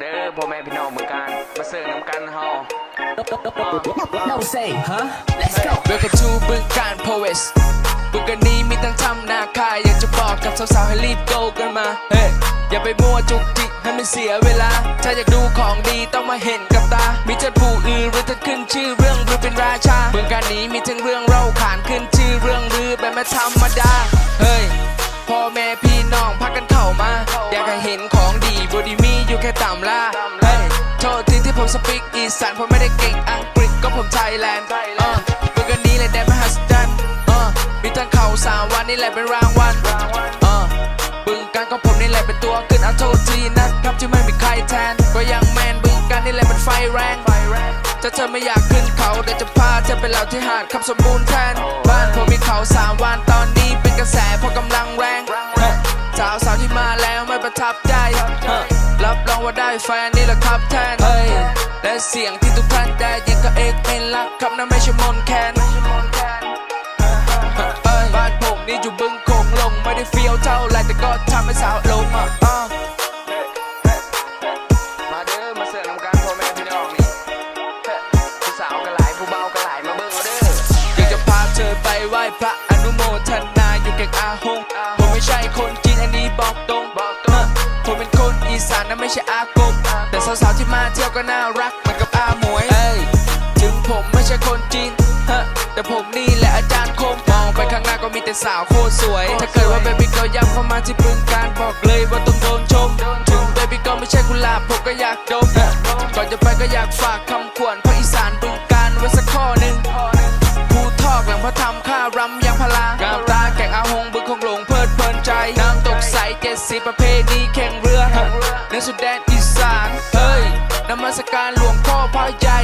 เด้อพ่อแม่พี่น้องเมืองการมาเสิร์ฟน้ำกันเฮา No say huh Let's go Welcome to บึงการ Powers บึงการนี้มีทั้งทำนาคายอยากจะบอกกับสาวๆให้รีบโตกันมา เฮ้ยอย่าไปมั่วจุกจิกให้มันเสียเวลา ถ้าอยากดูของดีต้องมาเห็นกับตา มีท่านผู้อือหรือท่านขึ้นชื่อเรื่องหรือเป็นราชาบึงการนี้มีทั้งเรื่องเล่าขานขึ้นชื่อเรื่องลือแบบไม่ธรรมดา เฮ้ยพ่อแม่พี่น้องพักกัน แค่ต่ำล่าเฮ้ยโทษทีที่ผมสปีกอีสานผมไม่ได้เก่งอังกฤษก็ผมไทยแลนด์เออเมื่อกันนี้เลยแดนมหัศจรรย์เออมีทั้งเข่าสามวันนี่แหละเป็นรางวัลเออบึงการก็ผมนี่แหละเป็นตัวขึ้นเอาโทษทีนะครับที่ไม่มีใครแทน ก็ยังแมนบึงการนี่แหละเป็นไฟแรงถ้าเธอไม่อยากขึ้นเขาเดี๋ยวจะพาเธอไปเหล่าที่หาดคำสมบูรณ์แทน บ้านผมมีเขาสามวันตอนนี้เป็นกระแสเพราะกำลังแรงสาวสาวที่มาแล้วไม่ประทับใจ ว่าได้แฟนนี่แหละครับแทนเฮ้ยและเสียงที่ทุกท่านได้ยินก็เอกเป็นลักครับนั่นไม่ใช่มนต์แคนเอ้ยบ้านผมนี่อยู่บึงโขงลงไม่ได้เฟี้ยวเท่าไรแต่ก็ทำให้สาวลงอะอะมาเด้อมาเสิร์ฟน้ำกันพ่อแม่พี่น้องนี่เฮ้ยผู้สาวก็หลายผู้เบาก็หลายมาเบิ่งเอาเด้ออยากจะพาเธอไปไหว้พระอนุโมทนาอยู่แก่งอาหงผมไม่ใช่คนจีนอันนี้บอกตรงบอกตรง ผมเป็นคนอีสานนะไม่ใช่อากงแต่สาวๆที่มาเที่ยวก็น่ารักเหมือนกับอาหมวยเอ้ยถึงผมไม่ใช่คนจีนฮะแต่ผมนี่แหละอาจารย์คมมองไปข้างหน้าก็มีแต่สาวโคตรสวย ถ้าเกิดว่าเบบี้ก็ย้ำเข้ามาที่บึงการบอกเลยว่าต้องโดนชมถึงเบบี้ก็ไม่ใช่กุหลาบผมก็อยากดมฮะก่อนจะไปก็อยากฝากคำขวัญภาคอีสานบึงการไว้สักข้อหนึ่งพูดทอกหลังพระธรรมข้ารำยังพลางามตาแก่งอาหงบึงคงหลงเพลิดเพลินใจน้ำตกใสเจ็ดสีประเพณีแข่งเรือเนื้อ สุดแดนอีสานเฮ้ยนมัสการหลวงพ่อพ่อใหญ่